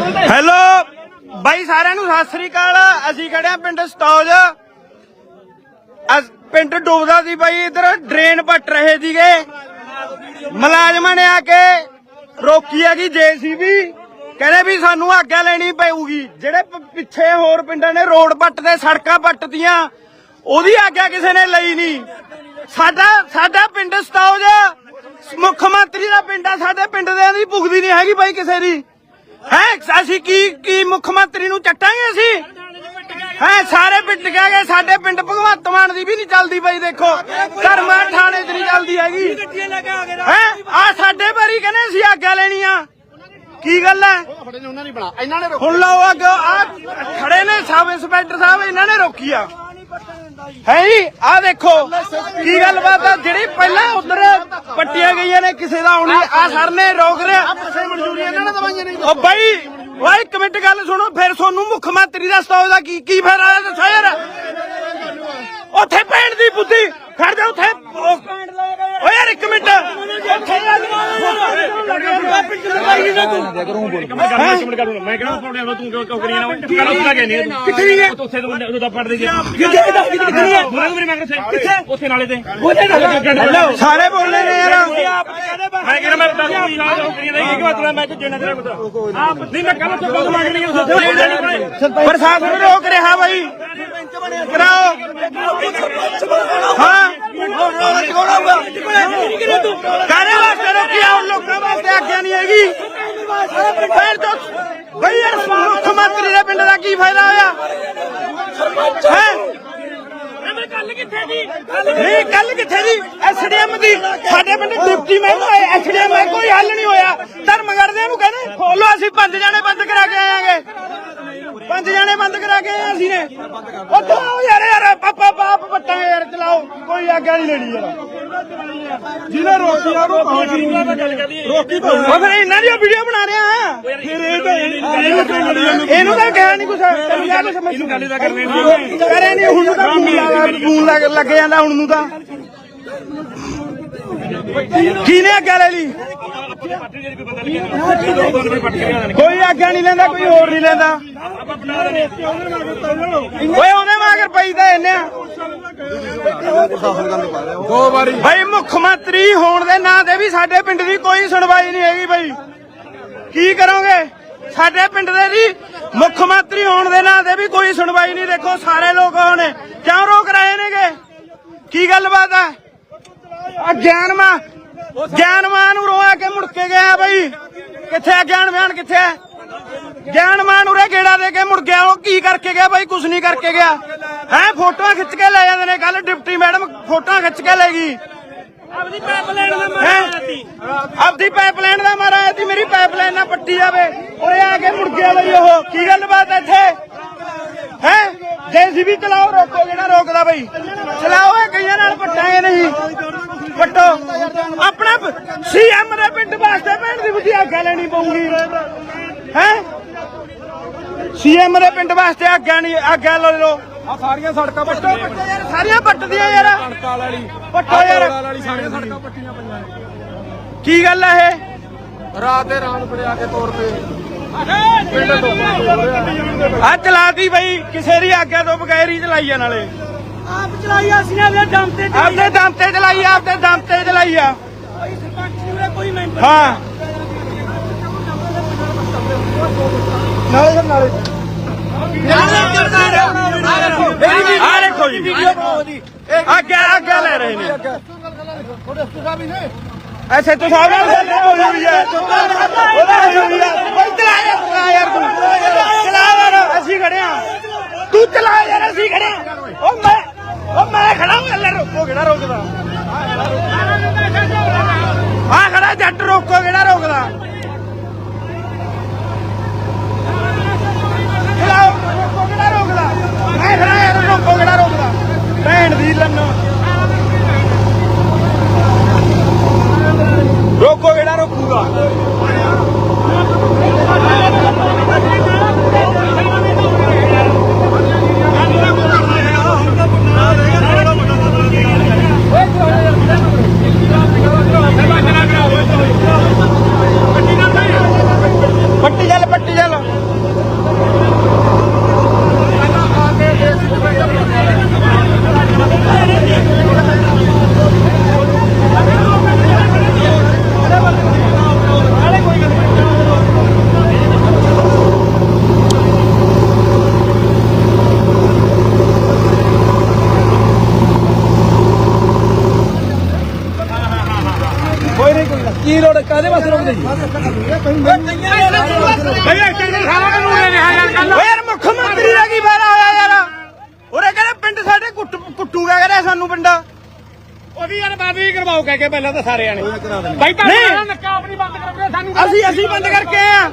Hello. ਬਾਈ ਸਾਰਿਆਂ ਨੂੰ ਸਤਿ ਸ੍ਰੀ ਅਕਾਲ। ਅਸੀਂ ਖੜੇ ਆ ਪਿੰਡ ਸਤੌਜ। ਪਿੰਡ ਡੁੱਬਦਾ ਸੀ ਬਾਈ, ਇਧਰ ਡਰੇਨ ਪੱਟ ਰਹੇ ਸੀਗੇ। ਮੁਲਾਜ਼ਮਾਂ ਨੇ ਆ ਕੇ ਰੋਕੀ ਹੈਗੀ ਜੇਸੀਬੀ। ਕਹਿੰਦੇ ਵੀ ਸਾਨੂੰ ਆਗਿਆ ਲੈਣੀ ਪਊਗੀ। ਜਿਹੜੇ ਪਿੱਛੇ ਹੋਰ ਪਿੰਡਾਂ ਨੇ ਰੋਡ ਪੱਟ ਤੇ ਸੜਕਾਂ ਪੱਟਦੀਆਂ ਉਹਦੀ ਆਗਿਆ ਕਿਸੇ ਨੇ ਲਈ ਨਹੀਂ। ਸਾਡਾ ਸਾਡਾ ਪਿੰਡ ਸਤੌਜ, ਮੁੱਖ ਮੰਤਰੀ ਦਾ ਪਿੰਡ ਆ, ਸਾਡੇ ਪਿੰਡ ਦੇ ਦੀ ਭੁਗਦੀ ਨਹੀਂ ਹੈਗੀ ਬਾਈ ਕਿਸੇ ਦੀ। ਹੈ ਅਸੀਂ ਕੀ ਕੀ ਮੁੱਖ ਮੰਤਰੀ ਨੂੰ ਚੱਟਾਂਗੇ ਅਸੀਂ? ਹੈ ਸਾਰੇ ਪਿੰਡ ਕਹਿ ਗਏ ਸਾਡੇ ਪਿੰਡ ਭਗਵੰਤ ਮਾਨ ਦੀ ਵੀ ਨਹੀਂ ਚੱਲਦੀ ਬਾਈ ਦੇਖੋ। ਧਰਮਾ ਥਾਣੇ 'ਚ ਨਹੀਂ ਚੱਲਦੀ ਹੈਗੀ। ਹੈ ਆ ਸਾਡੇ ਬਾਰੀ ਕਹਿੰਦੇ ਅਸੀਂ ਆਗਿਆ ਲੈਣੀ ਆ ਕੀ ਗੱਲ ਹੈ? ਹੁਣ ਲਓ ਅੱਗ ਆ ਖੜੇ ਨੇ ਸਬ ਇੰਸਪੈਕਟਰ ਸਾਹਿਬ ਇਹਨਾਂ ਨੇ ਰੋਕੀ ਆ। ਹੈ ਜੀ? ਆ ਦੇਖੋ, ਕੀ ਗੱਲਬਾਤ ਆ? ਜਿਹੜੀ ਪਹਿਲਾਂ ਉਧਰ ਪੱਟੀਆਂ ਗਈਆਂ ਨੇ ਕਿਸੇ ਦਾ ਆਉਣੀ ਆ ਸਰ ਨੇ ਰੋਕ ਰਿਹਾ ਪੈਸੇ ਬਾਈ ਓਏ ਇੱਕ ਮਿੰਟ ਗੱਲ ਸੁਣੋ, ਫਿਰ ਤੁਹਾਨੂੰ ਮੁੱਖ ਮੰਤਰੀ ਦਾ ਸਟਾਉ ਦਾ ਕੀ ਕੀ ਫਾਇਦਾ ਦੱਸੋ ਯਾਰ। ਉੱਥੇ ਭੈਣ ਦੀ ਬੁੱਧੀ। ਖੜ ਜਾ ਉੱਥੇ। ਓ ਯਾਰ ਇੱਕ ਮਿੰਟ। ਉੱਥੇ ਮੈਂ ਕਿਹੜਾ ਪਾਉਣੇ ਨੂੰ ਤੂੰ ਕਿਉਂ ਕਿਉਂ ਕਰੀ ਨਾ ਕਿਹੜਾ ਉੱਥੇ ਲੱਗੇ ਨਹੀਂ ਤੂੰ ਕਿੱਥੇ ਨਹੀਂ ਹੈ? ਉੱਥੇ ਤੋਂ ਉਹਦਾ ਪੜਦੇ ਜੀ ਕਿੱਥੇ ਕਿੱਥੇ ਨਹੀਂ ਹੈ? ਬੁਰੇ ਮੇਰੇ ਮਗਰ ਕਿੱਥੇ? ਉੱਥੇ ਨਾਲੇ ਤੇ ਹੈਲੋ ਸਾਰੇ ਬੋਲਦੇ ਨੇ ਯਾਰ। ਮੈਂ ਕਿਹੜਾ ਮੈਂ ਦੱਸ ਨਹੀਂ ਨਾ ਕਰੀ ਨਹੀਂ ਕਿ ਮਤਲਬ ਮੈਂ ਤੂੰ ਜੇਨਾ ਤੇਰਾ ਕੁਝ ਨਹੀਂ ਮੈਂ ਕੱਲ ਤੋਂ ਬਹੁਤ ਮੰਗ ਰਹੀ ਹਾਂ ਉੱਥੇ ਪ੍ਰਸ਼ਾਸਨ ਰੋਕ ਰਿਹਾ ਬਾਈ। ਕਰਾਓ। ਹਾਂ। ਕਾਰੇ ਵਾਸਤੇ ਰੋਕਿਆ ਹੁਣ ਲੋਕਾਂ ਵਾਸਤੇ ਆਗਿਆ ਨਹੀਂ ਹੈਗੀ ਫਿਰ ਤੋਂ ਬਈ ਯਾਰ ਮੁੱਖ ਮੰਤਰੀ ਦੇ ਪਿੰਡ ਦਾ ਕੀ ਫਾਇਦਾ ਹੋਇਆ ਹੈ ਕੱਲ ਕਿੱਥੇ ਦੀ ਨਹੀਂ ਕੱਲ ਕਿੱਥੇ ਜੀ ਐਸਡੀਐਮ ਦੀ ਸਾਡੇ ਪਿੰਡ ਡਿਪਟੀ ਮੈਮ ਆਏ ਐਸਡੀਐਮ ਕੋਈ ਹੱਲ ਨਹੀਂ ਹੋਇਆ। ਧਰਮਗੜ੍ਹ ਨੂੰ ਕਹਿੰਦੇ ਖੋਲੋ ਅਸੀਂ ਪੰਜ ਜਾਣੇ ਬੰਦ ਕਰਾ ਕੇ ਆਏਗੇ। ਪੰਜ ਜਾਣੇ ਬੰਦ ਕਰਾ ਕੇ ਆਏ ਅਸੀਂ ਨੇ। ਉਹ ਚਲਾਓ ਯਾਰ ਯਾਰ ਪਾਪਾ ਬਾਪ ਬੱਟਾਂਗੇ ਯਾਰ ਚਲਾਓ। ਕੋਈ ਆਗਿਆ ਨਹੀਂ ਲੈਣੀ ਯਾਰ। ਜਿਹਨੇ ਰੋਕੀ ਆ ਉਹ ਪਾਉਣੀ। ਰੋਕੀ ਉਹ ਫਿਰ ਇਹਨਾਂ ਦੀ ਵੀਡੀਓ ਬਣਾ ਰਿਹਾ ਫਿਰ ਇਹ ਤਾਂ ਇਹਨੂੰ ਤਾਂ ਕਿਹਾ ਨਹੀਂ ਕੁਛ। ਤੈਨੂੰ ਕਿਹਾ ਕੁਛ ਮੈਂ ਗੱਲ ਤਾਂ ਕਰਨੀ ਨਹੀਂ। ਕਰੇ ਨਹੀਂ ਹੁਣ ਤਾਂ ਫੋਨ ਲੱਗ ਜਾਂਦਾ ਹੁਣ ਨੂੰ ਤਾਂ। ਕਿਹਨੇ ਅੱਗੇ ਲੈ ਲਈ? ਕੋਈ ਅੱਗੇ ਨਹੀਂ ਲੈਂਦਾ, ਕੋਈ ਹੋਰ ਨਹੀਂ ਲੈਂਦਾ। ਓਏ, ਉਹਨੇ ਮਗਰ ਪਈ ਤਾਂ ਇਹਨੇ। ਦੋ ਵਾਰੀ ਭਾਈ ਮੁੱਖ ਮੰਤਰੀ ਹੋਣ ਦੇ ਨਾਂ ਤੇ ਵੀ ਸਾਡੇ ਪਿੰਡ ਦੀ ਕੋਈ ਸੁਣਵਾਈ ਨਹੀਂ ਹੈਗੀ ਭਾਈ ਕੀ ਕਰੋਗੇ? ਸਾਡੇ ਪਿੰਡ ਦੇ ਜੀ ਮੁੱਖ ਮੰਤਰੀ ਹੋਣ ਦੇ ਨਾਂ ਤੇ ਵੀ ਕੋਈ ਸੁਣਵਾਈ ਨਹੀਂ। ਦੇਖੋ, ਸਾਰੇ ਲੋਕ ਹੋਣੇ ਕਿਉਂ ਰੋਕ ਰਹੇ ਨੇਗੇ? ਕੀ ਗੱਲਬਾਤ ਹੈ? ਆ ਗਿਆਨਮਾ ਗਿਆਨਮਾਨ ਨੂੰ ਰੋਆ ਕੇ ਮੁੜ ਕੇ ਗਿਆ ਬਈ। ਕਿੱਥੇ ਆ ਗਿਆਨ ਕਿੱਥੇ ਆ? ਗਿਆਨਮਾਨ ਉਰੇ ਗੇੜਾ ਦੇ ਕੇ ਮੁੜ ਗਿਆ, ਉਹ ਕੀ ਕਰਕੇ ਗਿਆ ਬਾਈ ਕੁਝ ਨਹੀਂ ਕਰਕੇ ਗਿਆ। ਹੈ, ਫੋਟੋਆਂ ਖਿੱਚ ਕੇ ਲੈ ਜਾਂਦੇ ਨੇ ਕੱਲ ਡਿਪਟੀ ਮੈਡਮ ਫੋਟੋਆਂ ਖਿੱਚ ਕੇ ਲੈ ਗਈ। ਆਪਣੀ ਪਾਈਪਲਾਈਨ ਦਾ ਹੈਂ? ਆਪਦੀ ਪਾਈਪਲਾਈਨ ਦਾ ਮਾਰਾ ਆਇਆ ਸੀ ਮੇਰੀ ਪਾਈਪਲਾਈਨ ਨਾ ਪੱਟੀ ਜਾਵੇ। ਉਰੇ ਆ ਕੇ ਮੁੜ ਗਿਆ ਲਈ ਉਹ ਕੀ ਗੱਲਬਾਤ ਇੱਥੇ? ਹੈ? ਜੇਸੀਬੀ ਚਲਾਓ ਰੋਕੋ ਜਿਹੜਾ ਰੋਕਦਾ ਬਈ। ਚਲਾਓ ਇਹ ਕਈਆਂ ਨਾਲ ਪੱਟਾਂਗੇ ਨਹੀਂ। ਪੱਟੋ। ਆਪਣਾ ਸੀਐਮ ਦੇ ਪਿੰਡ ਵਾਸਤੇ ਭੈਣ ਦੀ ਬੁੱਧੀ ਆਗਿਆ ਲੈਣੀ ਪਊਗੀ। ਹੈ? ਸੀਐਮ ਦੇ ਪਿੰਡ ਵਾਸਤੇ ਆਗਿਆ ਨਹੀਂ ਆਗਿਆ ਲੈ ਲਓ। ਆ ਸਾਰੀਆਂ ਸੜਕਾਂ ਪੱਟੋ ਪੱਟੋ ਯਾਰ ਸਾਰੀਆਂ ਪੱਟਦੀਆਂ ਯਾਰ। ਕਾਲ ਵਾਲੀ ਪੱਟੋ ਯਾਰ। ਵਾਲੀ ਸਾਰੀਆਂ ਸੜਕਾਂ ਪੱਟੀਆਂ ਪਈਆਂ ਨੇ। ਕੀ ਗੱਲ ਹੈ ਇਹ? ਰਾਤ ਦੇ ਰਾਤ ਫੜਿਆ ਕੇ ਤੋਰ ਤੇ। ਆ ਚਲਾਤੀ ਬਈ ਕਿਸੇ ਦੀ ਆਗਿਆ ਤੋਂ ਬਗੈਰ ਹੀ ਚਲਾਈ ਆ ਨਾਲੇ। ਆਪ ਚਲਾਈ ਅਸੀਂ ਨੇ ਦਮ ਤੇ ਆਪਦੇ ਦਮ ਤੇ ਚਲਾਈ ਆ ਆਪਦੇ ਦਮ ਤੇ ਚਲਾਈ ਆ। ਸਰਪੰਚ ਨੂੰ ਕੋਈ ਮੈਂਬਰ ਹਾਂ। ਨਾਲੇ ਨਾਲੇ। ਆ ਦੇਖੋ ਜੀ ਵੀਡੀਓ ਅੱਗੇ ਅੱਗੇ ਲੈ ਰਹੇ ਨੇ ਥੋੜੇ ਸੁਗਾ ਵੀ ਨੇ ਐਸੇ ਤੋਂ ਸਾਹਿਬ ਨਾਲ ਗੱਲ ਹੋਈ ਹੋਈ ਹੈ ਉਹਦਾ ਹੋਈ ਹੈ ਬਈ ਚਲਾ ਯਾਰ ਯਾਰ ਤੂੰ ਚਲਾ ਯਾਰ ਅਸੀਂ ਖੜੇ ਆ ਤੂੰ ਚਲਾ ਯਾਰ ਅਸੀਂ ਖੜੇ ਆ ਉਹ ਮੈਂ ਉਹ ਮੈਂ ਖੜਾ ਹਾਂ ਲੈ ਰੋਕੋ ਕਿਹੜਾ ਰੋਕਦਾ ਆ ਖੜਾ ਜੱਟ ਰੋਕੋ ਕਿਹੜਾ ਰੋਕਦਾ ਚਲਾਓ ਰੋਕੋ ਕਿਹੜਾ ਰੋਕਦਾ ਮੈਂ ਖੜਾ ਯਾਰ ਰੋਕੋ ਕਿਹੜਾ ਰੋਕਦਾ ਭੈਣ ਦੀ ਲੰਨ ਰੋਕੋ ਕਿਹੜਾ ਰੋਕੂਗਾ। ਯਾਰ ਮੁੱਖ ਮੰਤਰੀ ਦਾ ਕੀ ਫਾਇਦਾ ਹੋਇਆ ਯਾਰ। ਉਹਨੇ ਕਹਿੰਦੇ ਪਿੰਡ ਸਾਡੇ ਕੁੱਟ ਕੁੱਟੂਗਾ ਕਹਿੰਦੇ ਸਾਨੂੰ ਪਿੰਡਾ? ਉਹਦੀ ਯਾਰ ਬਾਦੀ ਕਰਵਾਓ ਕਹਿ ਕੇ ਪਹਿਲਾਂ ਤਾਂ ਸਾਰੇ ਆਣੇ। ਭਾਈ ਤਾਂ। ਨੱਕਾ ਆਪਣੀ ਬੰਦ ਕਰੋ ਸਾਨੂੰ ਅਸੀਂ ਅਸੀਂ ਬੰਦ ਕਰਕੇ ਆਏ ਆ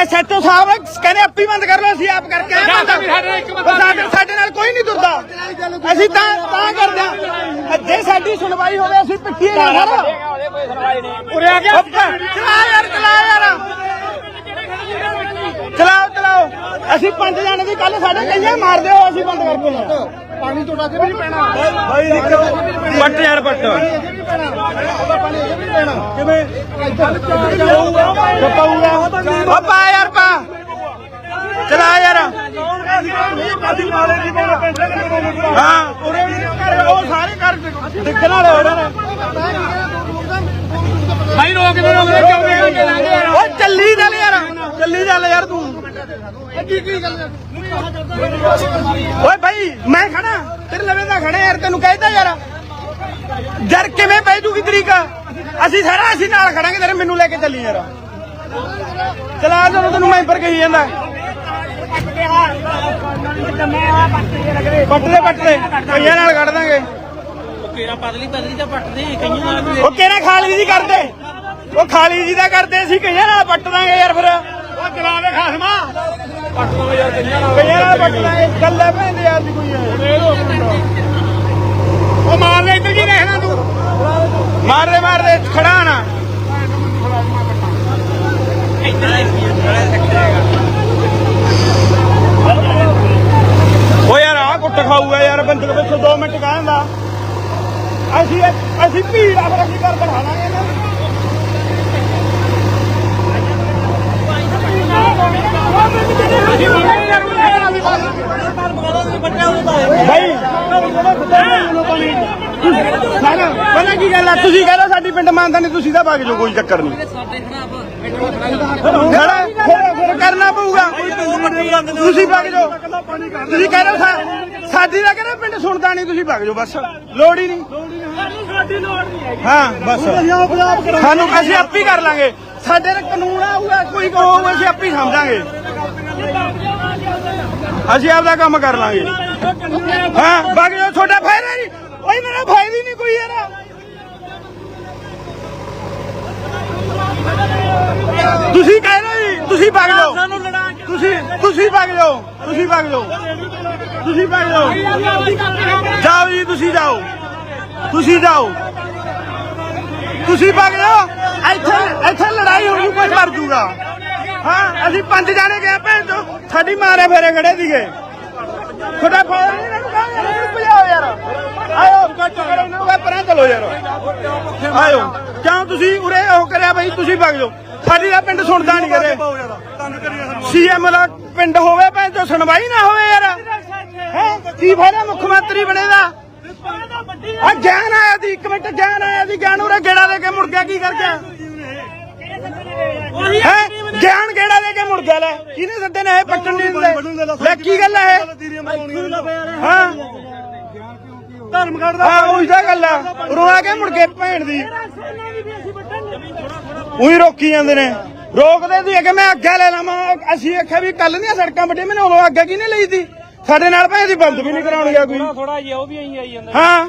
ਐਸਐਚਓ ਸਾਹਿਬ ਕਹਿੰਦੇ ਆਪੀ ਬੰਦ ਕਰ ਲਓ ਅਸੀਂ ਆਪ ਕਰਕੇ ਆਏ ਵੀ ਸਾਡੇ ਨਾਲ ਉਹ ਕੋਈ ਨਹੀਂ ਤੁਰਦਾ। ਅਸੀਂ ਤਾਂ ਤਾਂ ਕਰਦੇ ਆ ਜੇ ਸਾਡੀ ਸੁਣਵਾਈ ਹੋਵੇ ਅਸੀਂ ਪਿੱਟੀਏ ਨਾ। ਸਾਰਾ ਉਰੇ ਆ ਗਿਆ। ਚਲਾ ਯਾਰ ਚਲਾ ਯਾਰ। ਚਲਾਓ ਚਲਾਓ। ਅਸੀਂ ਪੰਜ ਜਾਣੇ ਦੀ ਕੱਲ ਸਾਡੇ ਕਈਆਂ ਮਾਰ ਦਿਓ ਅਸੀਂ ਬੰਦ ਕਰ ਦਿਓ। ਪਾਣੀ ਤੋਂ ਡੱਕ ਵੀ ਨਹੀਂ ਪੈਣਾ। ਭਾਈ ਨਿਕਲ ਪੱਟ ਯਾਰ ਪੱਟ। ਪੈਣਾ ਇਹ ਵੀ ਪੈਣਾ। ਕਿਵੇਂ? ਉਹ ਪਾ ਯਾਰ ਪਾ ਚਲਾ ਯਾਰ। ਹਾਂ। ਉਰੇ ਉਹ ਸਾਰੇ ਕਰ ਡਿੱਗਣ ਵਾਲੇ ਹੋ ਰਹੇ ਨੇ। ਭਾਈ ਰੋਕ ਦੇ ਰੋਕ ਦੇ ਕਿਉਂ ਦੇ ਕੇ ਲਾਂਗੇ ਯਾਰ ਓਏ ਚੱਲੀ ਚੱਲ ਯਾਰ ਚੱਲੀ ਚੱਲ ਯਾਰ ਤੂੰ। ਕੀ ਕੀ ਗੱਲ? ਓਏ ਭਾਈ ਮੈਂ ਖੜਾ ਤੇਰੇ ਲਵੇ ਦਾ ਖੜਾ ਯਾਰ ਤੈਨੂੰ ਕਹਿਦਾ ਯਾਰ। ਜਰ ਕਿਵੇਂ ਪੈ ਜੂਗੀ ਤਰੀਕ? ਅਸੀਂ ਸਾਰਾ ਅਸੀਂ ਨਾਲ ਖੜਾਂਗੇ ਤੇਰੇ ਮੈਨੂੰ ਲੈ ਕੇ ਚੱਲੀ ਯਾਰ। ਚਲਾ ਜਦੋਂ ਤੈਨੂੰ ਮੈਂ ਪਰ ਕਹੀ ਜਾਂਦਾ। ਪੱਟਦੇ ਪੱਟਦੇ। ਕਈਆਂ ਨਾਲ ਕੱਢ ਦਾਂਗੇ। ਕੇਰਾ ਪਤਲੀ ਪਤਲੀ ਤਾਂ ਪੱਟਦੇ ਕਈਆਂ ਨਾਲ ਉਹ ਕਿਹਨੇ ਖਾਲੀ ਜੀ ਕਰਦੇ? ਉਹ ਖਾਲੀ ਜੀ ਦਾ ਕਰਦੇ ਅਸੀਂ ਕਈਆਂ ਨਾਲ ਪੱਟ ਦਾਂਗੇ ਯਾਰ ਫਿਰ। ਉਹ ਚਲਾ ਦੇ ਖਾਸਮਾ। ਕਈਆਂ ਨਾਲ ਪੱਟ ਦਾਂਗੇ ਗੱਲੇ ਪੈਂਦੇ ਯਾਰ ਦੀ ਕੋਈ ਯਾਰ। ਉਹ ਮਾਰ ਲੈ ਇੱਧਰ ਕੀ ਰਹਿਣਾ ਤੂੰ। ਮਾਰਦੇ ਮਾਰਦੇ ਖੜਾ ਨਾ ਓ ਯਾਰ ਆ ਕੁੱਟ ਖਾਊਗਾ ਯਾਰ ਬੰਦੇ ਵਿੱਚ 2 ਮਿੰਟ ਕਹਿੰਦਾ ਅਸੀਂ ਅਸੀਂ ਭੀੜ ਆ ਫਿਰ ਕੀ ਕਰ ਬਣਾ ਲਾਂਗੇ ਇਹਨਾਂ ਨੂੰ। ਭਾਈ ਸਾਰਾ ਪਤਾ ਕੀ ਗੱਲ ਆ? ਤੁਸੀਂ ਕਹਿੰਦਾ ਸਾਡੀ ਪਿੰਡ ਮੰਨਦਾ ਨਹੀਂ ਤੁਸੀਂ ਤਾਂ ਭੱਗ ਜਾਓ ਕੋਈ ਚੱਕਰ ਨਹੀਂ। ਖੜਾ ਫਿਰ ਫਿਰ ਕਰਨਾ ਪਊਗਾ। ਤੁਸੀਂ ਭੱਗ ਜਾਓ। ਤੁਸੀਂ ਕਹਿ ਰਹੇ ਹੋ ਸਾ- ਸਾਡੀ ਦਾ ਕਹਿੰਦਾ ਪਿੰਡ ਸੁਣਦਾ ਨਹੀਂ ਤੁਸੀਂ ਭੱਗ ਬਸ। ਲੋੜ ਹੀ ਨਹੀਂ। ਹਾਂ ਬਸ। ਸਾਨੂੰ ਅਸੀਂ ਆਪੇ ਹੀ ਕਰ ਲਾਂਗੇ। ਸਾਡੇ ਨਾਲ ਕਾਨੂੰਨ ਆਊਗਾ, ਕੋਈ ਕਹੋਗੇ ਅਸੀਂ ਆਪੇ ਸਮਝਾਂਗੇ। ਅਸੀਂ ਆਪਦਾ ਕੰਮ ਕਰ ਲਾਂਗੇ। ਹਾਂ? ਭੱਗ ਜਾਓ ਤੁਹਾਡਾ ਫਾਇਦਾ ਨਹੀਂ। ਓਏ, ਮੇਰਾ ਫਾਇਦਾ ਹੀ ਨਹੀਂ ਕੋਈ ਯਾਰ ਤੁਸੀਂ ਕਹਿ ਰਹੇ ਜੀ, ਤੁਸੀਂ ਭੱਗ ਜਾਓ। ਤੁਸੀਂ ਤੁਸੀਂ ਭੱਗ ਜਾਓ, ਤੁਸੀਂ ਭੱਗ ਜਾਓ। ਤੁਸੀਂ ਭੱਗ ਜਾਓ। ਜਾਓ ਜੀ, ਤੁਸੀਂ ਜਾਓ। ਤੁਸੀਂ ਜਾਓ। ਤੁਸੀਂ ਭੱਗ ਜਾਓ। ਇੱਥੇ ਇੱਥੇ ਲੜਾਈ ਹੋਣੀ ਕੋਈ ਮਰ ਜੂਗਾ। ਹਾਂ, ਅਸੀਂ ਪੰਜ ਜਾਣੇ ਗਏ ਭੈਣ ਚੋ ਸਾਡੀ ਮਾਰੇ ਫੇਰੇ ਖੜੇ ਸੀਗੇ। ਤੁਹਾਡਾ ਫੋਨ ਨਹੀਂ ਇਹਨਾਂ ਭਜਾਓ ਯਾਰ। ਆਇਓ ਕਰੋ ਪਰਾਂ ਚਲੋ ਯਾਰ। ਆਇਓ। ਕਿਉਂ ਤੁਸੀਂ ਉਰੇ ਉਹ ਕਰਿਆ ਬਈ? ਤੁਸੀਂ ਭੱਗ ਜਾਓ। ਸਾਡੀ ਦਾ ਪਿੰਡ ਸੁਣਦਾ ਨਹੀਂ ਕਰੇ ਸੀਐਮ ਦਾ ਪਿੰਡ ਹੋਵੇ, ਭੈਣ ਚੋ ਸੁਣਵਾਈ ਨਾ ਹੋਵੇ ਯਾਰ। ਹੈ? ਕੀ ਫਾਇਦਾ ਮੁੱਖ ਮੰਤਰੀ ਬਣੇ ਦਾ? ਆ ਗਿਆਨ ਆਇਆ ਸੀ ਇੱਕ ਮਿੰਟ ਗਿਆਨ ਆਇਆ ਸੀ ਗਿਆਨ ਉਰੇ ਗੇੜਾ ਦੇ ਕੇ ਮੁੜ ਗਿਆ ਕੀ ਕਰ ਗਿਆ? ਹੈ? ਗਿਆਨ ਗੇੜਾ ਦੇ ਕੇ ਮੁੜ ਗਿਆ ਲੈ। ਕਿਹਨੇ ਸੱਦੇ ਨੇ ਇਹ ਪੱਟਣ ਨਹੀਂ ਦਿੰਦੇ? ਲੈ ਕੀ ਗੱਲ ਹੈ ਹਾਂ? ਧਰਮ ਕੱਢਦਾ ਹਾਂ ਉਹੀ ਤਾਂ ਗੱਲ ਆ। ਰੋਣਾ ਕੇ ਮੁੜ ਕੇ ਭੈਣ ਦੀ। ਉਹੀ ਰੋਕੀ ਜਾਂਦੇ ਨੇ। ਰੋਕਦੇ ਸੀ ਕਿ ਮੈਂ ਅੱਗੇ ਲੈ ਲਵਾਂ। ਅਸੀਂ ਆਖਿਆ ਵੀ ਕੱਲ ਦੀਆਂ ਸੜਕਾਂ ਵੱਡੇ ਮੈਨੂੰ ਉਦੋਂ ਅੱਗੇ ਕਿਹਨੇ ਲਈ ਸੀ? ਸਾਡੇ ਨਾਲ ਭੈਣ ਦੀ ਬੰਦ ਵੀ ਨਹੀਂ ਕਰਾਉਣ ਗਿਆ ਕੋਈ। ਥੋੜਾ ਜਿਹਾ ਉਹ ਵੀ ਐਂ ਆਈ ਜਾਂਦਾ। ਹਾਂ।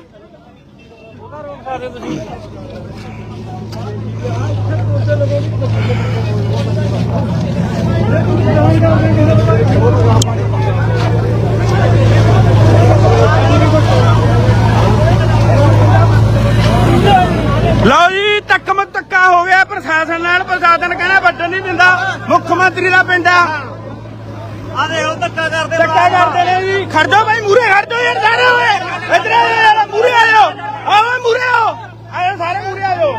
ਲਓ ਜੀ ਤੱਕਮ ਤੱਕਾ ਹੋ ਗਿਆ ਪ੍ਰਸ਼ਾਸਨ ਨਾਲ। ਪ੍ਰਸ਼ਾਸਨ ਕਹਿੰਦਾ ਵੱਢਣ ਨਹੀਂ ਦਿੰਦਾ। ਮੁੱਖ ਮੰਤਰੀ ਦਾ ਪਿੰਡ ਆ। ਆ ਦੇਖੋ ਧੱਕਾ ਕਰਦੇ ਧੱਕਾ ਕਰਦੇ ਨੇ ਜੀ। ਖੜ ਜਾਓ ਭਾਈ ਮੂਰੇ ਖੜ ਜਾਓ ਯਾਰ ਸਾਰੇ ਓਏ। ਇੱਧਰ ਮੂਰੇ ਆ ਜਾਓ। ਆਓ ਮੂਰੇ ਆਓ। ਆਓ ਸਾਰੇ ਮੂਰੇ ਆ ਜਾਓ।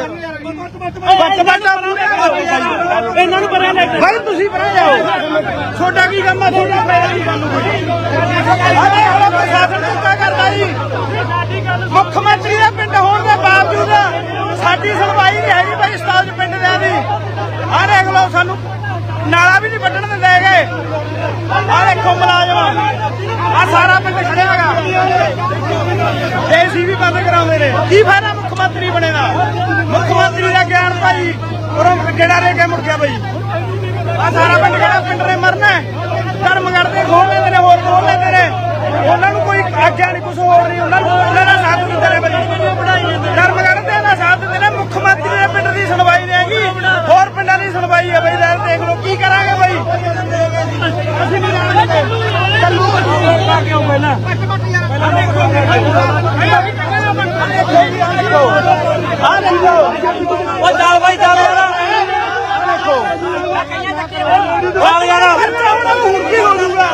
ਬੱਟ ਬੱਟ ਮੂਰੇ ਆ ਜਾਓ। ਇਹਨਾਂ ਨੂੰ ਪਰਾਂ ਲੈ ਭਾਈ ਤੁਸੀਂ ਪਰਾਂ ਜਾਓ। ਛੋਟਾ ਕੀ ਕੰਮ ਆ? ਤੁਹਾਡਾ ਪੈਰ ਨਹੀਂ ਅਰੇ ਹਲਾ ਪ੍ਰਸ਼ਾਸਨ ਧੱਕਾ ਕਰਦਾ ਜੀ? ਮੁੱਖ ਮੰਤਰੀ ਦੇ ਪਿੰਡ ਹੋਣ ਦੇ ਬਾਵਜੂਦ। ਸਾਡੀ ਸੁਣਵਾਈ ਨਹੀਂ ਹੈਗੀ ਭਾਈ ਸਤਾਜ ਪਿੰਡ ਦੇ ਦੀ ਆਹ ਦੇਖ ਲਓ ਸਾਨੂੰ ਨਾਲਾ ਵੀ ਨਹੀਂ ਵੱਢਣ ਦਿੰਦੇ ਹੈਗੇ। ਆ ਦੇਖੋ ਮੁਲਾਜ਼ਮ। ਆ ਸਾਰਾ ਪਿੰਡ ਖੜਿਆ ਹੈਗਾ। ਜੇਸੀਬੀ ਬੰਦ ਕਰਾਉਂਦੇ ਨੇ। ਕੀ ਫਾਇਦਾ ਮੁੱਖ ਮੰਤਰੀ ਬਣੇ ਦਾ? ਮੁੱਖ ਮੰਤਰੀ ਦਾ ਗਿਆਨ ਭਾਈ, ਉਰੋਂ ਜਿਹੜਾ ਰਹਿ ਕੇ ਮੁੜ ਗਿਆ ਬਈ। ਆ ਸਾਰਾ ਪਿੰਡ ਕਿਹੜਾ ਪਿੰਡ ਨੇ ਮਰਨਾ ਧਰਮ ਕਰਦੇ ਖੋਲ ਲੈਂਦੇ ਨੇ, ਹੋਰ ਖੋਲ ਲੈਂਦੇ ਨੇ। ਉਹਨਾਂ ਨੂੰ ਕੋਈ ਆਗਿਆ ਨਹੀਂ ਕੁਝ ਹੋਰ ਨਹੀਂ। ਉਹਨਾਂ ਨੂੰ ਉਹਨਾਂ ਦਾ ਸਾਥ ਦਿੰਦੇ ਨੇ ਬਈ। ਧਰਮ ਕਰਦੇ ਦਾ ਸਾਥ ਦੇ ਪਿੰਡ ਦੀ ਸੁਣਵਾਈ ਨਹੀਂ ਹੈਗੀ ਹੋਰ ਪਿੰਡਾਂ ਦੀ ਸੁਣਵਾਈ ਹੈ ਬਈ ਲੈ ਦੇਖ ਲਓ ਕੀ ਕਰਾਂਗੇ ਬਈ? ਅਸੀਂ ਨਹੀਂ ਜਾਣਦੇ ਚੱਲੂ ਆ ਕੇ ਆਓ ਪਹਿਲਾਂ ਆ ਦੇਖੋ। ਉਹ ਚੱਲ ਬਾਈ ਚੱਲ ਯਾਰ ਚੱਲ ਯਾਰ ਹੁਣ ਕੀ ਹੋ ਜਾਊਗਾ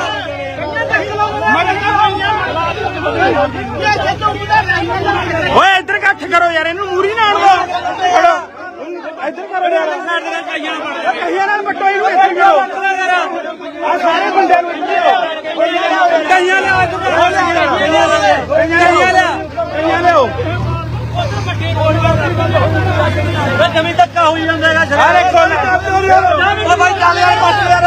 ਓਏ ਇੱਧਰ ਇਕੱਠ ਕਰੋ ਯਾਰ ਇਹਨੂੰ ਮੂਰੀ ਨਾ ਆਣ ਦੋ। ਫੜੋ। ਇੱਧਰ ਕਰੋ ਯਾਰ। ਕਹੀਆਂ ਨਾਲ ਪੱਟੋ ਇਹਨੂੰ ਇੱਧਰ ਕਰੋ। ਆ ਸਾਰੇ ਬੰਦਿਆਂ ਨੂੰ ਇੱਧਰ ਕਹੀਆਂ ਲਿਆ ਕਹੀਆਂ ਲਿਆ ਕਹੀਆਂ ਲਿਆਓ। ਵੇ ਜਮੀ ਧੱਕਾ ਹੋਈ ਜਾਂਦਾ ਹੈਗਾ ਸਾਰੇ ਕੋਲ। ਓ ਬਾਈ ਚੱਲ ਯਾਰ ਬੱਸ ਯਾਰ।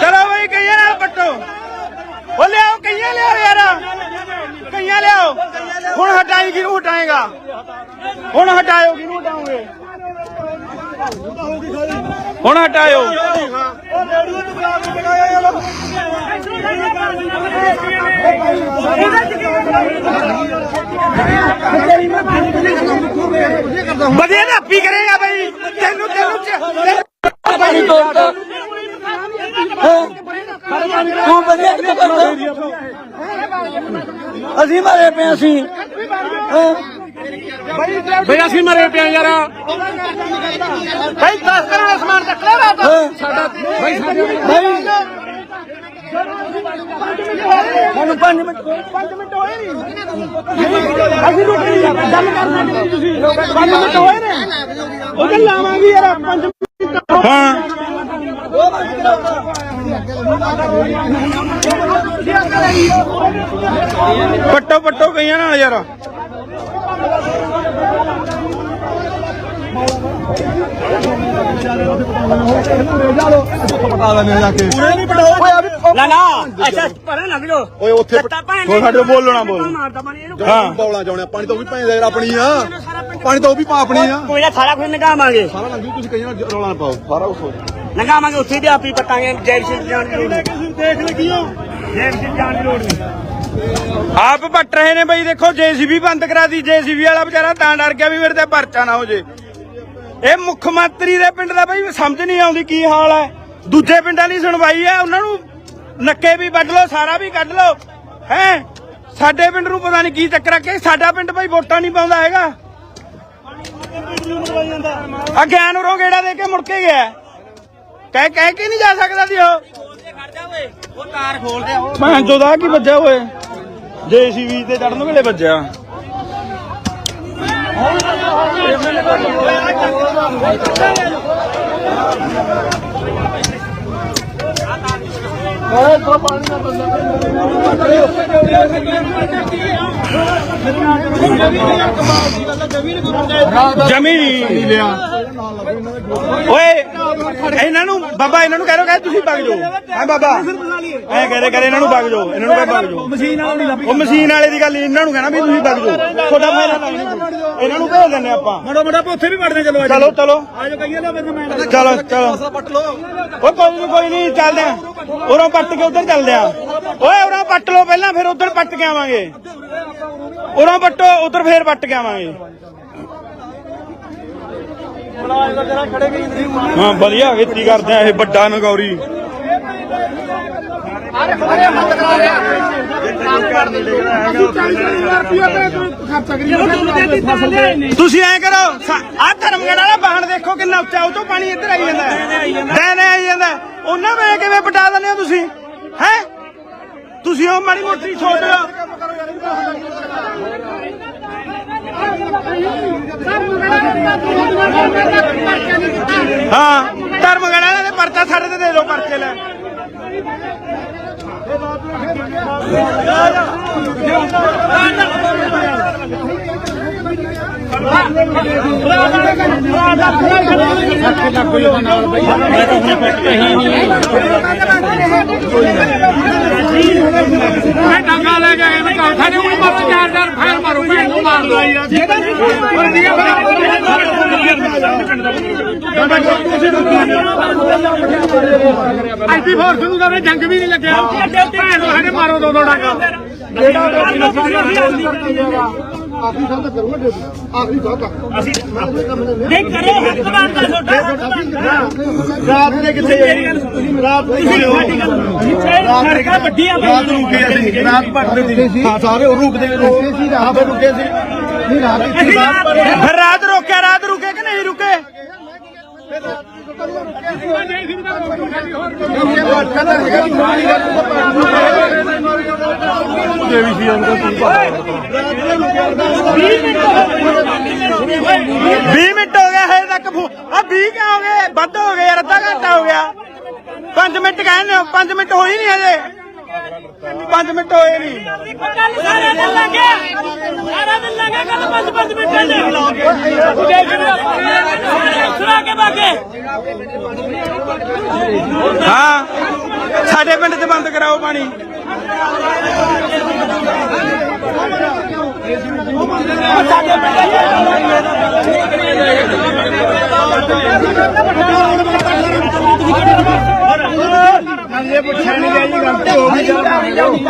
ਚਲੋ ਬਈ, ਕਈਆਂ ਨਾਲ ਪੱਟੋ। ਉਹ ਲਿਆਓ, ਕਈਆਂ ਲਿਆਓ ਯਾਰ। ਕਈਆਂ ਲਿਆਓ। ਹੁਣ ਹਟਾਏਗੀ ਕਿਹਨੂੰ ਹਟਾਏਗਾ। ਹੁਣ ਹਟਾਇਓ, ਕਿਹਨੂੰ ਹਟਾਓਗੇ? ਹੁਣ ਹਟਾਇਓ। ਵਧੀਆ ਨਾ ਆਪੀ ਕਰੇਗਾ ਬਈ। ਤੈਨੂੰ ਤੈਨੂੰ ਚ- ਤੂੰ ਵਧੀਆ ਕਿੱਥੇ ਕਰਦਾ। ਅਸੀਂ ਮਾਰੇ ਪਏ ਅਸੀਂ। ਬਈ ਅਸੀਂ ਮਰੇ ਪਿਆ ਯਾਰ। ਬਈ 10 ਕਰੋੜ ਦਾ ਸਮਾਨ ਚੱਕ ਲੈ ਰਾਤ ਸਾਡਾ ਭਾਈ ਮੈਨੂੰ 5 ਮਿੰਟ 5 ਮਿੰਟ ਹੋਏ ਨਹੀਂ। ਅਸੀਂ ਰੁਕ ਨਹੀਂ ਗੱਲ ਕਰ ਸਕਦੇ ਤੁਸੀਂ। 5 ਮਿੰਟ ਹੋਏ ਨੇ। ਉਹ ਤਾਂ ਲਾਵਾਂਗੇ ਯਾਰ 5 ਮਿੰਟ। ਹਾਂ। ਪੱਟੋ ਪੱਟੋ ਗਈਆਂ ਨਾਲ ਯਾਰ। ਨਾ ਨਾ ਅੱਛਾ ਪਰੇ ਲੱਗ ਜੋ ਓਏ ਉੱਥੇ ਭੈਣ ਉਹ ਸਾਡੇ ਬੋਲਣਾ ਬੋਲ। ਮਾਰਦਾ ਮਾਰੀ ਇਹਨੂੰ। ਹਾਂ। ਬੌਲਾ ਚਾਉਣੇ ਪਾਣੀ ਤੋਂ ਵੀ ਭੈਣ ਯਾਰ ਆਪਣੀ ਆ। ਪਾਣੀ ਤੋਂ ਵੀ ਪਾ ਆਪਣੀ ਆ। ਕੋਈ ਨਾ ਸਾਰਾ ਕੁਝ ਨਗਾਵਾਂਗੇ। ਸਾਰਾ ਲੰਘੀ ਤੁਸੀਂ ਕਈਆਂ ਨਾਲ ਰੌਲਾ ਨਾ ਪਾਓ। ਸਾਰਾ ਕੁਝ ਹੋ ਨਗਾਵਾਂਗੇ ਉੱਥੇ ਵੀ ਆਪੀ ਪਟਾਂਗੇ ਜੈਬ ਸਿੰਘ ਜਾਣ ਦੀ ਲੋੜ ਨਹੀਂ। ਦੇਖ ਲਗੀਓ ਜੈਬ ਸਿੰਘ ਜਾਣ ਦੀ ਲੋੜ ਨਹੀਂ। ਆਪ ਪੱਟ ਰਹੇ ਨੇ ਬਈ, ਦੇਖੋ, ਜੇਸੀਬੀ ਬੰਦ ਕਰਾ ਜੇਸੀਬੀ ਵਾਲਾ ਵਿਚਾਰਾ ਤਾਂ ਡਰ ਗਿਆ ਵੀ ਮੇਰੇ ਤੇ ਪਰਚਾ ਨਾ ਹੋ ਜੇ। ਇਹ ਮੁੱਖ ਮੰਤਰੀ ਦੇ ਪਿੰਡ ਦਾ ਬਈ, ਸਮਝ ਨਹੀਂ ਆਉਂਦੀ ਕੀ ਹਾਲ ਹੈ। ਦੂਜੇ ਪਿੰਡਾਂ ਦੀ ਸੁਣਵਾਈ ਹੈ, ਉਹਨਾਂ ਨੂੰ ਨੱਕੇ ਵੀ ਵੱਢ ਲਓ, ਸਾਰਾ ਵੀ ਕੱਢ ਲਓ। ਹੈ? ਸਾਡੇ ਪਿੰਡ ਨੂੰ ਪਤਾ ਨਹੀਂ ਕੀ ਚੱਕਰ ਆ, ਕਿ ਸਾਡਾ ਪਿੰਡ ਬਈ ਵੋਟਾਂ ਨਹੀਂ ਪਾਉਂਦਾ ਹੈਗਾ। ਆ ਗਿਆਨ ਉਰੋਂ ਗੇੜਾ ਦੇ ਕੇ ਮੁੜ ਕੇ ਗਿਆ। ਕਹਿ ਕਹਿ ਕੇ ਨਹੀਂ ਜਾ ਸਕਦਾ ਸੀ ਉਹ। ਉਹ ਕਾਰ ਖੋਲ ਦੇ ਉਹ ਮੈਂ ਜੋਦਾ ਕੀ ਵੱਜਿਆ ਹੋਏ ਜੇਸੀਬੀ ਤੇ ਚੜਨ ਵੇਲੇ ਵੱਜਿਆ? ਜਮੀ ਨਹੀਂ ਲਿਆ। ਓਏ ਇਹਨਾਂ ਨੂੰ ਬਾਬਾ ਇਹਨਾਂ ਨੂੰ ਕਹਿ ਰੋ ਕਹੇ ਤੁਸੀਂ ਵਗ ਜਾਓ। ਹਾਂ ਬਾਬਾ। ਐ ਕਹਦੇ ਕਹਦੇ ਇਹਨਾਂ ਨੂੰ ਵਗ ਜਾਓ ਇਹਨਾਂ ਨੂੰ ਕਹੇ ਵਗ ਜਾਓ। ਮਸ਼ੀਨ ਵਾਲੀ ਉਹ ਮਸ਼ੀਨ ਵਾਲੇ ਦੀ ਗੱਲ ਇਹਨਾਂ ਨੂੰ ਕਹਿਣਾ ਵੀ ਤੁਸੀਂ ਵਗ ਜਾਓ। ਤੁਹਾਡਾ ਫਾਇਦਾ ਨਹੀਂ ਇਹਨਾਂ ਨੂੰ ਭੇਜ ਦਿੰਦੇ ਆਪਾਂ। ਮੜਾ ਮੜਾ ਉੱਥੇ ਵੀ ਵੜਦੇ ਚਲੋ ਚਲੋ ਚਲੋ। ਆਜੋ ਕਹੀਏ ਲੈ ਮੈਨੂੰ ਮੈਂ ਚਲੋ ਚਲੋ। ਪੱਟ ਲੋ ਓਏ ਕੋਈ ਨਹੀਂ ਕੋਈ ਨਹੀਂ ਚੱਲਦੇ ਆ ਉਰੋਂ ਪੱਟ ਕੇ ਉਧਰ ਚੱਲਦੇ ਆ ਓਏ ਉਰੋਂ ਪੱਟ ਲਓ ਪਹਿਲਾਂ ਫਿਰ ਉਧਰ ਪੱਟ ਕੇ ਆਵਾਂਗੇ। ਉਰੋਂ ਪੱਟੋ ਉਧਰ ਫੇਰ ਪੱਟ ਕੇ ਆਵਾਂਗੇ। ਹਾਂ ਵਧੀਆ ਖੇਤੀ ਕਰਦੇ ਆ ਇਹ ਵੱਡਾ ਨਗੌਰੀ। ਤੁਸੀਂ ਐ ਕਰੋ ਆ ਧਰਮਗੜ ਵਾਲਾ ਬਾਹਣ ਦੇਖੋ ਕਿੰਨਾ ਉੱਚਾ ਉਹ ਤੋਂ ਪਾਣੀ ਇੱਧਰ ਆਈ ਜਾਂਦਾ। ਹੈ ਨਹੀਂ ਆਈ ਜਾਂਦਾ। ਹੈ। ਉਹਨਾਂ ਵੇਲੇ ਕਿਵੇਂ ਪਟਾ ਦਿੰਦੇ ਹੋ ਤੁਸੀਂ? ਹੈ? ਤੁਸੀਂ ਉਹ ਮਾੜੀ ਮੋਟੀ ਸੋਚ ਲਓ। ਹਾਂ ਧਰਮਗੜ ਵਾਲੇ ਦੇ ਪਰਚਾ ਸਾਡੇ ਤੇ ਦੇ ਦਿਓ ਪਰਚੇ ਲੈ। ਮੈਂ ਡੰਗਾ ਲੈ ਕੇ ਮੈਂ ਕਹਾਂ ਸਾਡੇ ਕੋਲ ਮਾਰੋ ਚਾਰ ਚਾਰ ਫਾਇਰ ਮਾਰੋ ਭੈਣ ਨੂੰ ਮਾਰ ਦੋ ਯਾਰ ਐਸੀ ਫੋਰਸ ਨੂੰ ਤਾਂ ਜੰਗ ਵੀ ਨਹੀਂ ਲੱਗਿਆ। ਭੈਣ ਨੂੰ ਸਾਡੇ ਮਾਰੋ ਦੋ ਦੋ ਡੰਗਾ ਆਖਰੀ ਕਰੂੰਗਾ ਆਖਰੀ ਤੱਕ। ਅਸੀਂ ਨਹੀਂ ਕਰੋ ਰਾਤ ਕਿੱਥੇ ਰੁਕੇ ਅਸੀਂ ਰਾਤ ਪੜਦੇ ਸੀ। ਹਾਂ ਸਾਰੇ ਉਹ ਰੁਕਦੇ ਰੁਕੇ ਸੀ ਰਾਤ ਰੁਕੇ ਸੀ। ਨਹੀਂ ਰਾਤ ਅਸੀਂ ਰਾਤ ਫਿਰ ਰਾਤ ਰੋਕਿਆ ਰਾਤ ਰੁਕੇ ਕਿ ਨਹੀਂ ਰੁਕੇ? ਵੀਹ ਮਿੰਟ ਹੋ ਗਿਆ ਹਜੇ ਤੱਕ ਫੋ- ਆ 20 ਕਿਉਂ ਹੋ ਗਏ? ਵੱਧ ਹੋ ਗਏ ਯਾਰ, ਅੱਧਾ ਘੰਟਾ ਹੋ ਗਿਆ। 5 ਮਿੰਟ ਕਹਿੰਦੇ ਹੋ 5 ਮਿੰਟ ਹੋਈ ਨਹੀਂ ਹਜੇ। 5 ਮਿੰਟ ਹੋਏ ਨਹੀਂ। ਸਾਰਾ ਦਿਨ ਲੱਗਿਆ ਸਾਰਾ ਦਿਨ ਲੱਗਿਆ ਕੱਲ 5-5 ਮਿੰਟਾਂ ਦੇ ਸੁਣਾ ਕੇ ਬਾਗੇ ਹਾਂ, ਸਾਡੇ ਪਿੰਡ 'ਚ ਬੰਦ ਕਰਾਓ ਪਾਣੀ।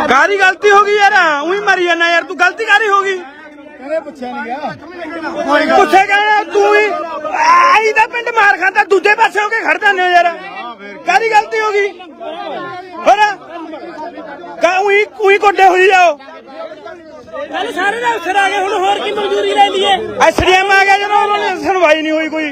ਕਾਰੀ ਗਲਤੀ ਹੋ ਗਈ ਯਾਰ। ਉਹੀ ਮਰੀ ਜਾਂਦਾ ਯਾਰ ਤੂੰ ਗਲਤੀ ਕਾਰੀ ਹੋ ਗਈ? ਪੁੱਛੇ ਗਏ ਤੂੰ ਹੀ। ਆਈ ਦਾ ਪਿੰਡ ਮਾਰ ਖਾਂਦਾ ਦੂਜੇ ਪਾਸੇ ਹੋ ਕੇ ਖੜ ਜਾਂਦੇ ਹੋ ਯਾਰ। ਕਾਦੀ ਗਲਤੀ ਹੋ ਗਈ? ਹੋਰ? ਕਾ ਉਹੀ ਉਹੀ ਕੋਡੇ ਹੋਈ ਜਾਓ ਸਾਰੇ ਦਾ ਅਫਸਰ ਆ ਗਏ ਹੁਣ ਹੋਰ ਕੀ ਮਨਜ਼ੂਰੀ ਲੈ ਲਈਏ ਐਸਡੀਐਮ ਆ ਗਿਆ ਜਦੋਂ ਉਹਨਾਂ ਨੇ ਸੁਣਵਾਈ ਨਹੀਂ ਹੋਈ ਕੋਈ।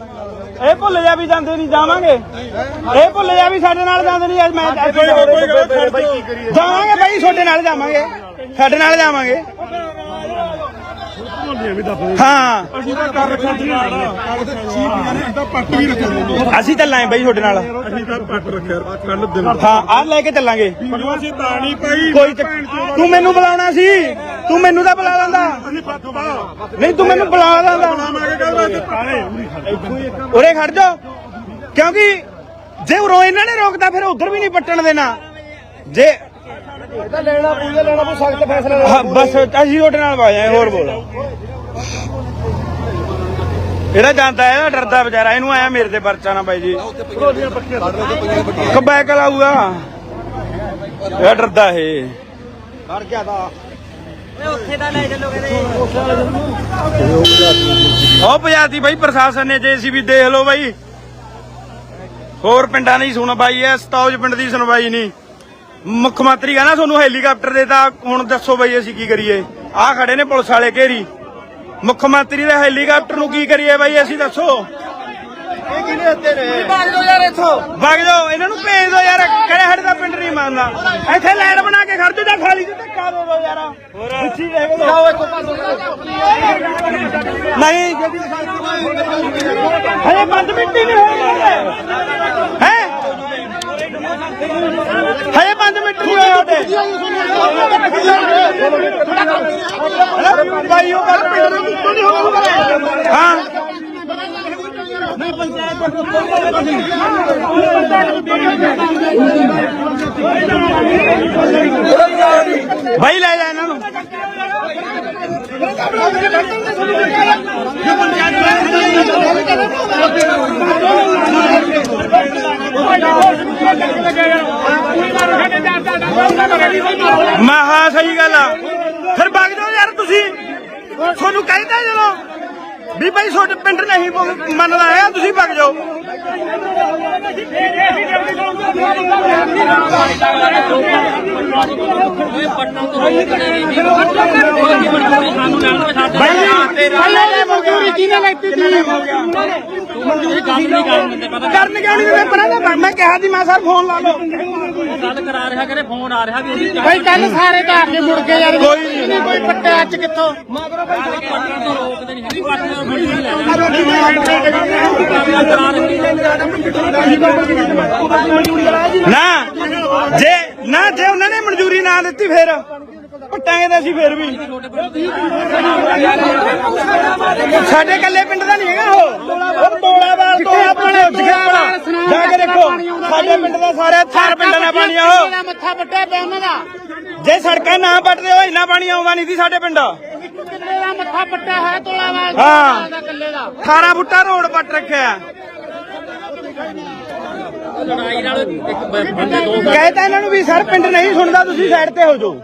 ਇਹ ਭੁੱਲ ਜਾ ਵੀ ਜਾਂਦੇ ਨਹੀਂ ਜਾਵਾਂਗੇ। ਇਹ ਭੁੱਲ ਜਾ ਵੀ ਸਾਡੇ ਨਾਲ ਜਾਂਦੇ ਨਹੀਂ ਅੱਜ ਮੈਂ ਜਾਵਾਂਗੇ ਬਾਈ ਤੁਹਾਡੇ ਨਾਲ ਜਾਵਾਂਗੇ। ਸਾਡੇ ਨਾਲ ਜਾਵਾਂਗੇ। ਹਾਂ। ਅਸੀਂ ਚੱਲਾਂਗੇ ਬਾਈ ਤੁਹਾਡੇ ਨਾਲ। ਅਸੀਂ ਤਾਂ ਪੱਟ ਰੱਖਿਆ ਕੱਲ ਦਿਨ। ਹਾਂ ਲੈ ਕੇ ਚੱਲਾਂਗੇ। ਕੋਈ ਤੂੰ ਮੈਨੂੰ ਬੁਲਾਉਣਾ ਸੀ। ਤੂੰ ਮੈਨੂੰ ਤਾਂ ਬੁਲਾ ਲੈਂਦਾ। ਅਸੀਂ ਪੱਟ ਪਾ ਨਹੀਂ ਤੂੰ ਮੈਨੂੰ ਬੁਲਾ ਲੈਂਦਾ। ਮੈਂ ਕਹਿੰਦਾ ਇੱਥੇ ਪਾਲੇ ਉਰੇ ਖੜ ਜਾ। ਕਿਉਂਕਿ ਜੇ ਉਰੋਂ ਇਹਨਾਂ ਨੇ ਰੋਕਦਾ ਫਿਰ ਉਧਰ ਵੀ ਨਹੀਂ ਪੱਟਣ ਦੇਣਾ। ਜੇ ਲੈਣਾ ਪੂਜਾ ਲੈਣਾ ਕੋਈ ਸਖਤ ਫੈਸਲਾ ਹਾਂ, ਬਸ ਅਸੀਂ ਤੁਹਾਡੇ ਨਾਲ ਵਾਜਾਂ ਹੋਰ ਬੋਲ। ਇਹਦਾ ਜਾਂਦਾ ਹੈ ਡਰਦਾ ਵਿਚਾਰਾ। ਇਹਨੂੰ ਆਇਆ ਮੇਰੇ ਤੇ ਪਰਚਾ ਨਾ ਬਾਈ ਜੀ। ਕਬੈਕ ਲਾਊਗਾ। ਇਹ ਡਰਦਾ ਇਹ। ਕਰ ਗਿਆ ਦਾ ਉੱਥੇ ਦਾ ਲੈ ਚੱਲੋ ਕਹਿੰਦੇ ਉਹ ਪਜਾਤੀ ਬਾਈ, ਪ੍ਰਸ਼ਾਸਨ ਨੇ ਜੇਸੀਬੀ ਦੇਖ ਲਓ ਬਾਈ। ਹੋਰ ਪਿੰਡਾਂ ਦੀ ਸੁਣਵਾਈ ਐ, ਸਤੌਜ ਪਿੰਡ ਦੀ ਸੁਣਵਾਈ ਨਹੀਂ ਮੁੱਖ ਮੰਤਰੀ ਕਹਿੰਦਾ ਤੁਹਾਨੂੰ ਹੈਲੀਕਾਪਟਰ ਦੇ ਤਾਂ ਹੁਣ ਦੱਸੋ ਬਾਈ ਅਸੀਂ ਕੀ ਕਰੀਏ। ਆਹ ਖੜੇ ਨੇ ਪੁਲਿਸ ਵਾਲੇ ਘੇਰੀ। ਮੁੱਖ ਮੰਤਰੀ ਦਾ ਹੈਲੀਕਾਪਟਰ ਨੂੰ ਕੀ ਕਰੀਏ ਬਾਈ, ਅਸੀਂ ਦੱਸੋ। ਇਹ ਕਿਹਨੇ ਹੱਤੇ ਨੇ ਭਾਗ ਦੋ ਯਾਰ ਇੱਥੋਂ ਵਗ ਜਾਓ ਇਹਨਾਂ ਨੂੰ ਭੇਜ ਦਿਓ ਯਾਰ ਕਿਹੜੇ ਹੱਡ ਦਾ ਪਿੰਡ ਨਹੀਂ ਮੰਨਦਾ। ਇੱਥੇ ਲਾਈਨ ਬਣਾ ਕੇ ਖੜ ਜਾ ਖਾਲੀ ਤੇ ਧੱਕਾ ਦੇ ਦਿਓ ਯਾਰ। ਪਿੱਛੇ ਦੇਖ ਲਓ ਆਓ ਇੱਥੋਂ ਪਾਸੋਂ। ਨਹੀਂ। ਹਲੇ 5 ਮਿੰਟ ਹੀ ਨਹੀਂ ਹੋਏ ਹੈ? ਹਲੇ 5 ਮਿੰਟ ਨਹੀਂ ਹੋਏ ਉਹਦੇ। ਭਾਈ ਉਹ ਕਰ ਪਿੰਡ ਦੇ ਨਹੀਂ ਹੋਊਗਾ। ਹਾਂ। ਭਾਈ ਲੈ ਜਾ ਇਹਨਾਂ ਨੂੰ। ਮੈਂ ਹਾਂ ਸਹੀ ਗੱਲ ਆ। ਫਿਰ ਵਗ ਜਾਓ ਯਾਰ ਤੁਸੀਂ। ਤੁਹਾਨੂੰ ਕਹਿੰਦਾ ਜਦੋਂ ਵੀ ਭਾਈ ਤੁਹਾਡੇ ਪਿੰਡ ਨਹੀਂ ਮੰਨਦਾ ਹੈ ਤੁਸੀਂ ਵਗ ਜਾਓ। ਦੇ ਪਹਿਲਾਂ ਇਹ ਮਜ਼ਦੂਰੀ ਕਿਹਨੇ ਲੈਤੀ ਸੀ? ਕਰਨ ਦਿੰਦੇ ਪਤਾ ਕਰਨ ਕਿਉਂ ਨਹੀਂ ਦਿੰਦੇ ਪਰਾਂ ਦਾ ਮੈਂ ਕਿਹਾ ਸੀ ਮੈਂ ਸਰ ਫੋਨ ਲਾ ਲਓ। ਗੱਲ ਕਰਾ ਰਿਹਾ ਕਰੇ ਫੋਨ ਆ ਰਿਹਾ ਵੀ ਅਸੀਂ ਭਾਈ ਕੱਲ ਸਾਰੇ ਆ ਕੇ ਮੁੜ ਕੇ ਯਾਰ ਕੋਈ ਨਹੀਂ ਕੋਈ ਪੱਟਿਆ ਅੱਜ ਕਿੱਥੋਂ? ਪਟਨ ਤੋਂ ਰੋਕਦੇ ਨਹੀਂ ਹੈਗੀ। ਪਟਨ ਨਾ ਜੇ ਨਾ ਜੇ ਉਹਨਾਂ ਨੇ ਮਨਜ਼ੂਰੀ ਨਾ ਦਿੱਤੀ ਫੇਰ। ਪੱਟਾਂਗੇ ਤਾਂ ਅਸੀਂ ਫੇਰ ਵੀ। ਸਾਡੇ ਕੱਲੇ ਪਿੰਡ ਦਾ ਨਹੀਂ ਹੈਗਾ ਉਹ। ਉਹ ਤੋੜਾਵਾਲ ਤੋਂ ਆਪਣੇ ਜਗਾਵਾਲ ਜਾ ਕੇ ਦੇਖੋ ਸਾਡੇ ਪਿੰਡ ਦਾ ਸਾਰੇ ਥਾਰ ਪਿੰਡ ਨਾਲ ਪਾਣੀ ਆ ਉਹ। ਉਹਦਾ ਮੱਥਾ ਵੱਟਿਆ ਪਿਆ ਉਹਨਾਂ ਦਾ। ਜੇ ਸੜਕਾਂ ਨਾ ਪੱਟਦੇ ਹੋ ਇੰਨਾ ਪਾਣੀ ਆਉਂਦਾ ਨਹੀਂ ਸੀ ਸਾਡੇ ਪਿੰਡ। ਦਾ ਮੱਥਾ ਪੱਟਿਆ ਹੋਇਆ ਤੋਲਾਵਾਲ ਹਾਂ। ਦਾ ਕੱਲੇ ਦਾ। 18 ਫੁੱਟਾ ਰੋਡ ਪੱਟ ਰੱਖਿਆ। ਲੜਾਈ ਨਾਲ ਇੱਕ ਬ- ਬੰਦੇ ਦੋ ਕਹੇ ਤਾਂ ਇਹਨਾਂ ਨੂੰ ਵੀ ਸਰ ਪਿੰਡ ਨਹੀਂ ਸੁਣਦਾ ਤੁਸੀਂ ਸਾਈਡ ਤੇ ਹੋ ਜਾਓ।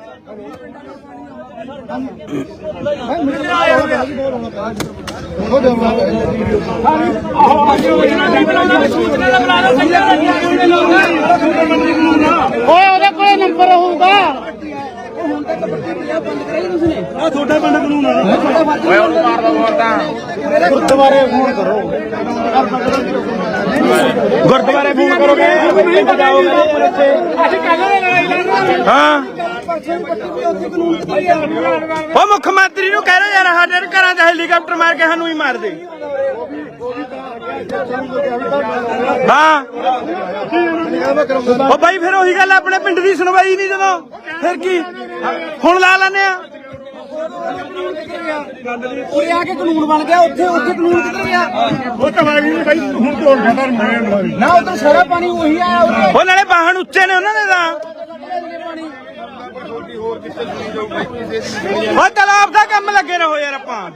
ਓਏ ਉਹਦੇ ਕੋਲੇ ਨੰਬਰ ਹੋਊਗਾ। ਗੁਰਦੁਆਰੇ ਫੋਨ ਕਰੋ। ਗੁਰਦੁਆਰੇ ਫੋਨ ਕਰੋਗੇ ਪਿੰਡ ਜਾਓਗੇ ਅਸੀਂ ਕੱਲ ਲੜਾਈ ਹਾਂ। ਉਹ ਮੁੱਖ ਮੰਤਰੀ ਨੂੰ ਕਹਿ ਰਹੇ ਯਾਰ ਸਾਡੇ ਘਰਾਂ 'ਚ ਹੈਲੀਕਾਪਟਰ ਮਾਰ ਕੇ ਸਾਨੂੰ ਹੀ ਮਾਰ ਦੇ। ਹਾਂ। ਉਹ ਬਾਈ ਫਿਰ ਉਹੀ ਗੱਲ ਆਪਣੇ ਪਿੰਡ ਦੀ ਸੁਣਵਾਈ ਨਹੀਂ ਜਦੋਂ। ਫਿਰ ਕੀ? ਹੁਣ ਲਾ ਲੈਨੇ ਆ। ਉਰੇ ਆ ਕੇ ਕਾਨੂੰਨ ਬਣ ਗਿਆ ਉੱਥੇ ਉੱਥੇ ਕਾਨੂੰਨ ਕਿੱਧਰ ਗਿਆ? ਉਹ ਤਾਂ ਵਾਗੀ ਨਹੀਂ ਭਾਈ ਹੁਣ ਤੋੜ ਖਾਂਦਾ ਮੈਂ ਮਾਰੀ ਨਾ ਉਧਰ ਸਾਰਾ ਪਾਣੀ ਉਹੀ ਆਇਆ ਉਹ ਨਾਲੇ ਬਾਹਣ ਉੱਚੇ ਨੇ ਉਹਨਾਂ ਦੇ ਤਾਂ। ਉਹ ਤਲਾਬ ਦਾ ਕੰਮ ਲੱਗੇ ਰਹੋ ਯਾਰ ਆਪਾਂ।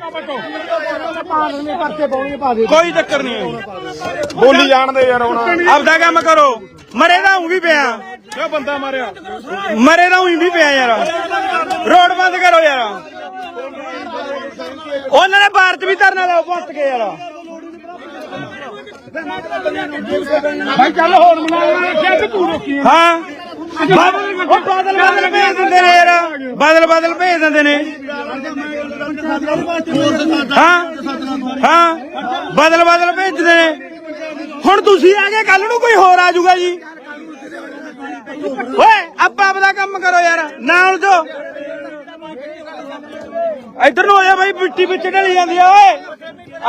ਕੋਈ ਚੱਕਰ ਨਹੀਂ। ਹੈ ਬੋਲੀ ਜਾਣਦੇ ਯਾਰ ਹੁਣ। ਆਪਦਾ ਕੰਮ ਕਰੋ। ਮਰੇ ਦਾ ਉਹ ਵੀ ਪਿਆ। ਕਿਉਂ ਬੰਦਾ ਮਾਰਿਆ? ਮਰੇ ਦਾ ਉਹੀ ਵੀ ਪਿਆ ਯਾਰ। ਰੋਡ ਬੰਦ ਕਰੋ ਯਾਰ। ਉਹਨਾਂ ਨੇ ਭਾਰਤ ਵੀ ਧਰਨਾ ਲਾਓ ਪੁੱਟ ਕੇ ਯਾਰ। ਭਾਈ ਚੱਲ ਹੋਰ ਮਨਾਉਣਾ ਰੱਖਿਆ ਤੇ ਤੂੰ ਰੋਕੀ ਹਾਂ। ਬਾਦਲ ਬਾਦਲ ਭੇਜ ਦਿੰਦੇ ਨੇ ਯਾਰ। ਬਾਦਲ ਬਾਦਲ ਭੇਜ ਦਿੰਦੇ ਨੇ। ਹਾਂ। ਹਾਂ। ਬਾਦਲ ਬਾਦਲ ਭੇਜਦੇ ਨੇ। ਹੁਣ ਤੁਸੀਂ ਆ ਗਏ ਕੱਲ ਨੂੰ ਕੋਈ ਹੋਰ ਆ ਜਾਊਗਾ ਜੀ। ਓਏ ਆਪਾਂ ਆਪਦਾ ਕੰਮ ਕਰੋ ਯਾਰ ਨਾ ਉਲਝੋ ਇੱਧਰ ਨੂੰ ਹੋ ਜਾ ਬਾਈ ਮਿੱਟੀ ਵਿੱਚ ਢਲੀ ਜਾਂਦੀ ਆ ਓਏ।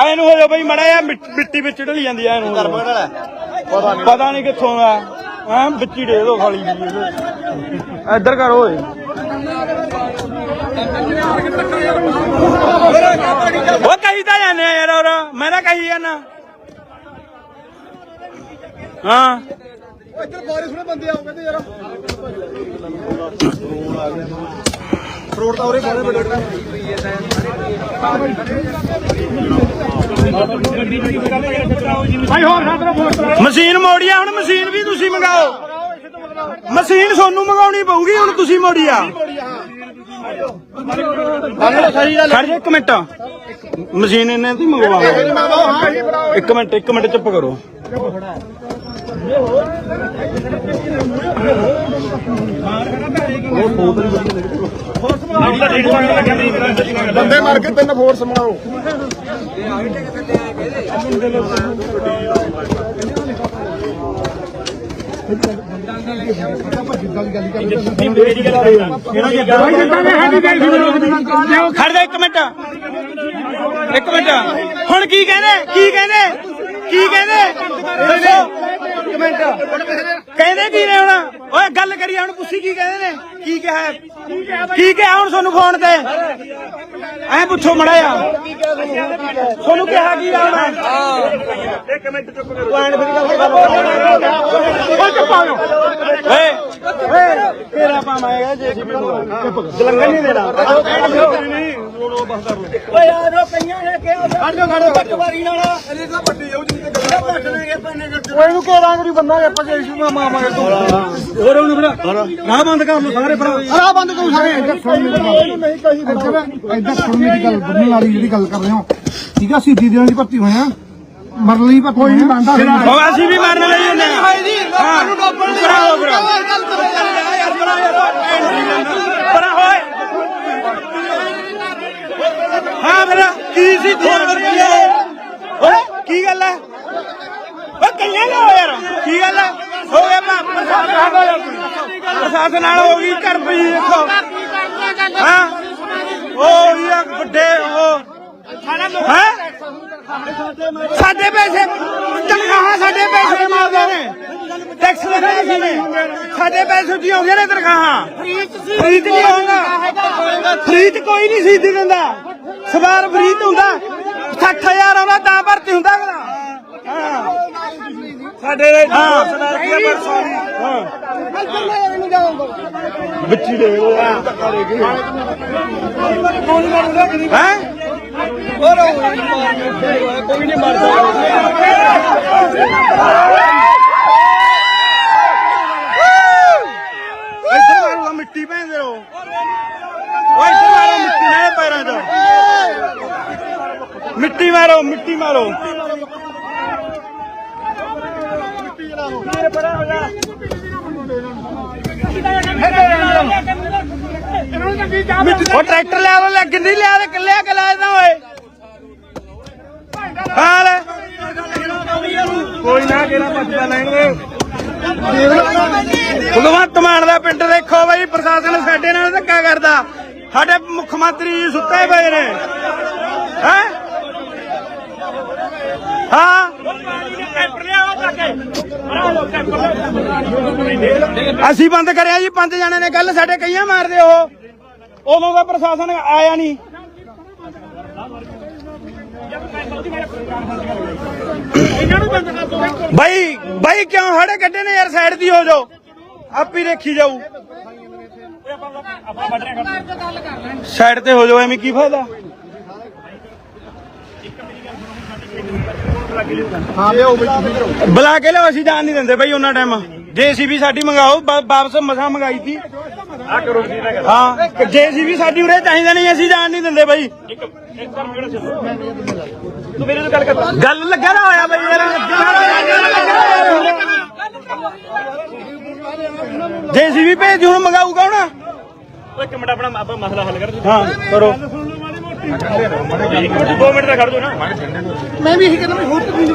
ਆਏ ਨੂੰ ਹੋ ਜਾ ਬਾਈ ਮੜਾ ਆ ਮਿੱਟੀ ਵਿੱਚ ਢਲੀ ਜਾਂਦੀ ਆ ਇਹਨੂੰ ਪਤਾ ਨਹੀਂ। ਕਿੱਥੋਂ ਆ। ਹਾਂ ਵਿੱਚ ਹੀ ਦੇ ਦੋ ਖਾਲੀ ਜੀ ਇੱਧਰ ਕਰ ਓਏ। ਉਹ ਕਹੀ ਤਾਂ ਜਾਂਦੇ ਆ ਯਾਰ ਮੈਂ ਤਾਂ ਕਹੀ ਜਾਣਾ ਹਾਂ। ਇੱਧਰ ਬਾਰਿਸ਼ ਨੇ ਬੰਦੇ ਆਉ ਕਹਿੰਦੇ ਯਾਰ। ਰੋਡ ਤਾਂ ਉਰੇ ਬੜੇ ਬੜੇ। ਭਾਈ ਹੋਰ ਸਾਡਾ ਫੋਨ ਕਰਾ। ਮਸ਼ੀਨ ਮੋੜੀਆ ਹੁਣ ਮਸ਼ੀਨ ਵੀ ਤੁਸੀਂ ਮੰਗਾਓ। ਮਸ਼ੀਨ ਤੁਹਾਨੂੰ ਮੰਗਾਉਣੀ ਪਊਗੀ ਹੁਣ ਤੁਸੀਂ ਮੋੜੀਆ ਖੜ ਜਾ ਇੱਕ ਮਿੰਟ। ਮਸ਼ੀਨ ਇਹਨੇ ਦੀ ਮੰਗਵਾਵਾਂਗੇ ਇੱਕ ਮਿੰਟ ਇੱਕ ਮਿੰਟ ਚੁੱਪ ਕਰੋ। ਬੰਦੇ ਮਾਰ ਕੇ ਤਿੰਨ ਫੋਰਸ ਬਣਾਓ ਖੜ ਜਾ ਇੱਕ ਮਿੰਟ ਇੱਕ ਮਿੰਟ। ਹੁਣ ਕੀ ਕਹਿੰਦੇ ਕੀ ਕਹਿੰਦੇ? ਕੀ ਕਹਿੰਦੇ? ਦੱਸੋ। ਕਹਿੰਦੇ ਕੀ ਨੇ ਹੁਣ? ਓਏ, ਗੱਲ ਕਰੀ ਹੁਣ ਪੁੱਛੀ ਕੀ ਕਹਿੰਦੇ ਨੇ? ਕੀ ਕਿਹਾ? ਕੀ ਕਿਹਾ ਹੁਣ ਤੁਹਾਨੂੰ ਫੋਨ ਤੇ? ਐ ਪੁੱਛੋ ਮੜਾ ਆ ਤੁਹਾਨੂੰ ਕਿਹਾ ਕੀ ਆ ਹੁਣ ਇੱਕ ਮਿੰਟ ਚੁੱਪ ਕਰੋ ਐਂਡ ਫਿਰ ਗੱਲ ਓਏ ਚੁੱਪ ਆ ਓਏ ਓਏ ਤੇਰਾ ਪਾਵਾਂਗਾ ਜੇਸੀਬੀ ਨੂੰ ਜਲੰਗਰ ਨਹੀਂ ਦੇਣਾ। ਓਏ ਆ ਜੋ ਕਈਆਂ ਨੇ ਕਿਹਾ ਖੜ ਜਾ ਖੜ ਜਾ ਪਟਵਾਰੀ ਨਾਲ। ਇਹਦੇ ਤਾਂ ਵੱਡੀ ਜਾਊ ਜੀ ਪੱਟ ਲੈਗੇ ਪੈਨੇ ਕਰ ਓਏ ਨੂੰ ਕਿਹੜਾ ਅੰਗੜੀ ਬੰਦਾ ਆਪਾਂ ਕੇ ਇਸ਼ੂ ਮਾਮਾ ਮਾਰੇ ਤੋਂ। ਹੋਰ ਉਹਨੂੰ ਫਿਰ। ਰਾਹ ਬੰਦ ਕਰ ਲੋ ਸਾਰੇ ਭਰਾ ਆ ਬੰਦ ਕਰੋ ਸਾਰੇ ਇੱਧਰ ਸੁਣ ਮੇਰੀ ਗੱਲ ਨਹੀਂ ਕਹੀ ਇੱਧਰ ਇੱਧਰ ਸੁਣ ਮੇਰੀ ਗੱਲ ਬੰਨਣ ਵਾਲੀ ਜਿਹੜੀ ਗੱਲ ਕਰ ਰਹੇ ਹੋ ਠੀਕ ਆ ਸਿੱਧੀ ਦੇਣ ਦੀ ਭਰਤੀ ਹੋਇਆ ਮਰਨ ਲਈ ਪਰ ਕੋਈ ਨਹੀਂ ਉਹ ਅਸੀਂ ਵੀ ਮਰਨ ਲਈ ਹੁੰਦੇ ਆ ਹਾਂ ਪਰਾਂ ਹੋ ਪਰਾਂ ਪਰਾਂ ਹੋਏ ਹਾਂ ਮੇਰਾ ਕੀ ਸੀ ਓਏ ਕੀ ਗੱਲ ਹੈ ਓ ਕੱਲੇ ਨਾ ਹੋ ਯਾਰ ਕੀ ਗੱਲ ਹੈ ਹੋ ਗਿਆ ਮੈਂ ਪ੍ਰਸ਼ਾਸਨ ਨਾਲ ਹੋ ਗਈ ਕਰ ਪਈ ਦੇਖੋ ਹਾਂ? ਉਹ ਹੀ ਆ ਵੱਡੇ ਉਹ। ਹੈ? ਸਾਡੇ ਪੈਸੇ ਤਨਖਾਹਾਂ ਸਾਡੇ ਪੈਸੇ ਮਾਰਦੇ ਨੇ। ਟੈਕਸ ਲਗਾਇਆ ਸੀ ਨੇ। ਸਾਡੇ ਪੈਸੇ ਦੀ ਹੋ ਗਏ ਨੇ ਤਨਖਾਹਾਂ? ਫਰੀਦ ਨਹੀਂ ਹੋਊਗਾ ਫਰੀਦ ਕੋਈ ਨਹੀਂ ਸੀ ਦਿੰਦਾ। ਸਵਾਰ ਫਰੀਦ ਹੁੰਦਾ। 60000 ਆਉਂਦਾ ਤਾਂ ਭਰਤੀ ਹੁੰਦਾ ਅਗਲਾ। ਹਾਂ। ਸਾਡੇ ਦੇ ਹਾਂ ਸਰਦਾਰ ਕੀ ਪਰਸੋਂ ਹਾਂ। ਬੱਚੀ ਦੇ ਉਹ ਧੱਕਾ ਦੇ ਕੇ ਹੈ ਇੱਧਰ ਮਾਰੂਗਾ ਮਿੱਟੀ ਭੈਂਦੇ ਹੋ ਓਏ ਇੱਧਰ ਮਾਰੋ ਮਿੱਟੀ ਮੇਰੇ ਪੈਰਾਂ 'ਚ ਮਿੱਟੀ ਮਾਰੋ ਮਿੱਟੀ ਮਾਰੋ ਉਹ ਟਰੈਕਟਰ ਲਿਆ ਲੋ ਲੈ ਗਿੰਦੀ ਲਿਆ ਤੇ ਕੱਲਿਆ ਕੱਲਾ ਇਹਦਾ ਓਏ ਹਾਲ ਕੋਈ ਨਾ ਕਿਹੜਾ ਪੱਜਦਾ ਲੈਣਗੇ ਭਗਵੰਤ ਮਾਨ ਦਾ ਪਿੰਡ ਦੇਖੋ ਬਈ ਪ੍ਰਸ਼ਾਸਨ ਸਾਡੇ ਨਾਲ ਧੱਕਾ ਕਰਦਾ ਸਾਡੇ ਮੁੱਖ ਮੰਤਰੀ ਜੀ ਸੁੱਤੇ ਪਏ ਨੇ। ਹੈ? ਹਾਂ। ਅਸੀਂ ਬੰਦ ਕਰਿਆ ਜੀ, ਪੰਜ ਜਣੇ ਨੇ ਗੱਲ ਸਾਡੇ ਕਈਆਂ ਮਾਰਦੇ ਉਹ। ਉਦੋਂ ਦਾ ਪ੍ਰਸ਼ਾਸਨ ਆਇਆ ਨਹੀਂ। ਬਾਈ ਬਾਈ ਕਿਉਂ ਹੜੇ ਕੱਢੇ ਨੇ ਯਾਰ, ਸਾਈਡ ਦੀ ਹੋ ਜਾਓ। ਆਪ ਹੀ ਦੇਖੀ ਜਾਊ। ਸਾਈਡ ਤੇ ਹੋ ਜਾਓ ਐਵੇਂ ਕੀ ਫਾਇਦਾ ਬੁਲਾ ਕੇ ਲਿਓ ਅਸੀਂ ਜਾਣ ਨਹੀਂ ਦਿੰਦੇ ਬਾਈ ਉਹਨਾਂ ਟਾਈਮ ਜੇਸੀਬੀ ਸਾਡੀ ਮੰਗਾਓ ਵਾਪਸ ਮਸਾ ਮੰਗਾਈ ਸੀ ਆ ਕਰੋ ਜੀ ਨਾ ਹਾਂ ਜੇਸੀਬੀ ਸਾਡੀ ਉਰੇ ਚਾਹੀਦਾ ਨਹੀਂ ਅਸੀਂ ਜਾਣ ਨਹੀਂ ਦਿੰਦੇ ਬਾਈ ਤੂੰ ਮੇਰੇ ਨਾਲ ਗੱਲ ਕਰ ਗੱਲ ਲੱਗਿਆ ਨਾ ਹੋਇਆ ਬਾਈ ਯਾਰ ਜੇਸੀਬੀ ਭੇਜ ਹੁਣ ਮੰਗਾਊ ਕੌਣ ਓਏ ਇੱਕ ਮਿੰਟ ਆਪਣਾ ਆਪਾਂ ਮਸਲਾ ਹੱਲ ਕਰ ਹਾਂ ਕਰੋ। ਇੱਕ ਮਿੰਟ 2 ਮਿੰਟ ਦਾ ਖੜ ਜਾਓ ਨਾ। ਮੈਂ ਵੀ ਇਹੀ ਕਹਿੰਦਾ ਵੀ ਹੋਰ ਤਕਲੀਫ